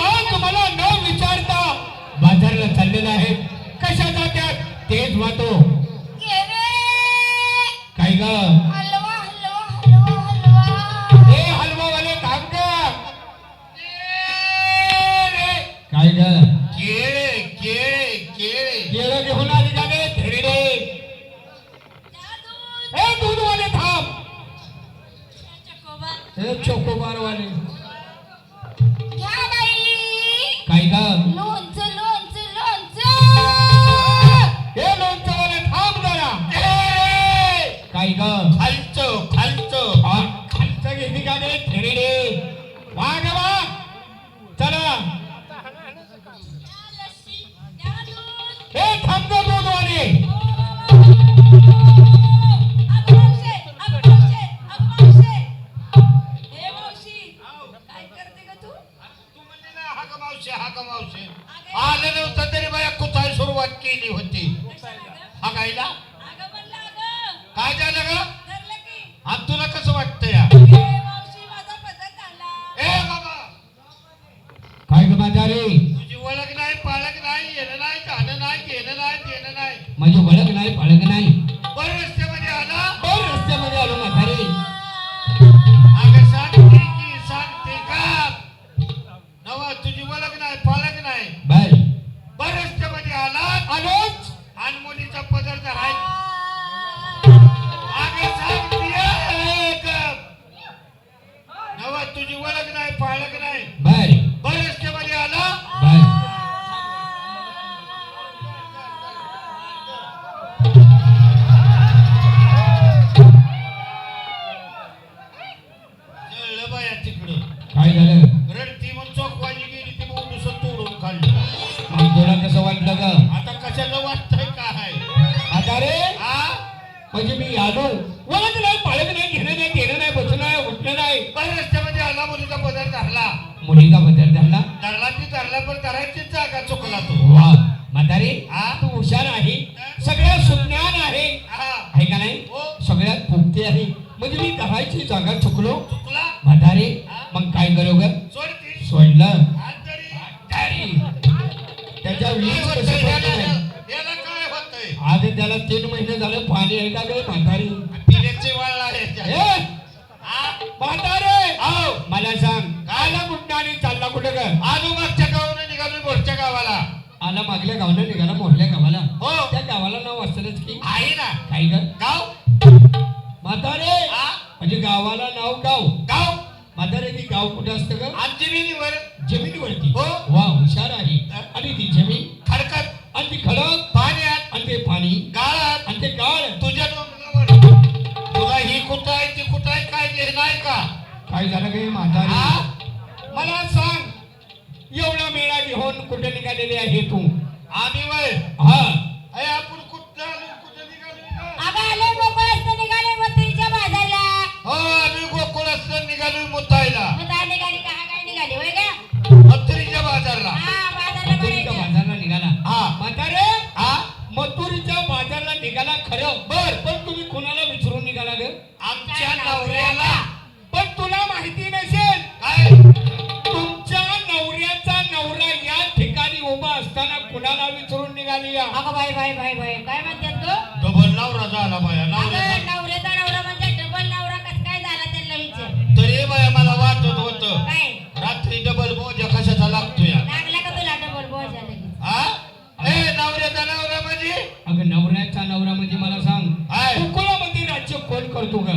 आणि मला न विचारता बाजारला चाललेला आहे. कशाचा त्यात तेच वाहतो ग खालचं खालचं आ, खालचं घेतली का रे थेरडे वा ग चला हे थांब दूधवाले हा का हा का मावशी आलं नव्हतं तरी मला कुठाय सुरुवात केली होती हाकायला काय झालं ग कसं वाटलं ग? आता कशाला वाटतंय काय? म्हातारे हा म्हणजे मी आलो. ओळख नाही पाळख नाही घेणं नाही देणं नाही बसणं नाही उठणं नाही. बरं रस्त्यामध्ये आला मुलीचा पदर धरला. मुलीचा बदल झाला धरला ती धरला पण धरायचीच जागा चुकला तो. वा. म्हातारे हा? तू हुशार आहे. सगळ्यात सुज्ञान आहे. हा. आहे का नाही? हो. सगळ्यात पोगते आहे. म्हणजे मी धरायची जागा चुकलो. चुकला? म्हातारे मग काय करू ग? सोडलं. याला? काय होतंय? आज त्याला तीन महिने झाले पाणी आहे का ग? म्हातारी पिण्याची वाळ आहे ए याच्यात. हा? म्हातारे आहो. मला सांग आला कुठं आणि चालला कुठं ग? आलो मागच्या गावानं निघालो मोठच्या गावाला. आला मागल्या गावाला निघाला मोठल्या गावाला. हो. त्या गावाला नाव असतंच की. आहे ना. काय ग? गाव? म्हातारे! हा? म्हणजे गावाला नाव गाव. गाव? म्हातारे ती गाव कुठं असतं ग? जमिनीवर. जमिनीवरती. हो. वा हुशार आहे. आणि ती अगं नवऱ्याचा नवरा म्हणजे मला सांग हाय. कुकुलामध्ये राज्य कोण करतो ग?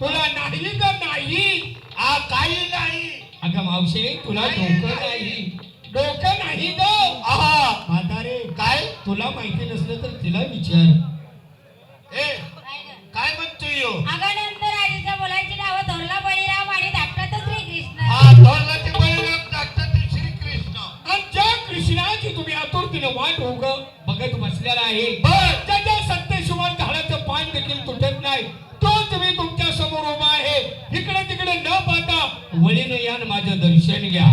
तुला नाही का नाही? हा काही नाही. अग मावशे तुला डोकं नाही. डोकं नाही गारे काय? तुला माहिती नसलं तर तिला विचार. ए काय म्हणतो यो? अगं आईच्या मुलांची नावं धोरला बळीराम आणि धाकटा तो श्रीकृष्ण. ते बळीराम धाकटा ते कृष्णाची तुम्ही आतुरतीने वाट बघत बसलेला आहे. बर. ज्या झाडाचं पान देखील तुटत नाही. तोच मी तुमच्यासमोर उभा आहे. इकडे तिकडे न पाहता वडील यान माझ्या दर्शन घ्या.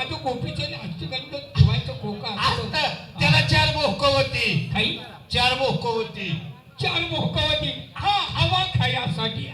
माझं गोपीचे अष्टगंध ठेवायचं खोका असत. त्याला चार मोहकवती काही? चार मोहकवती चार मोहकवती हा हवा खायासाठी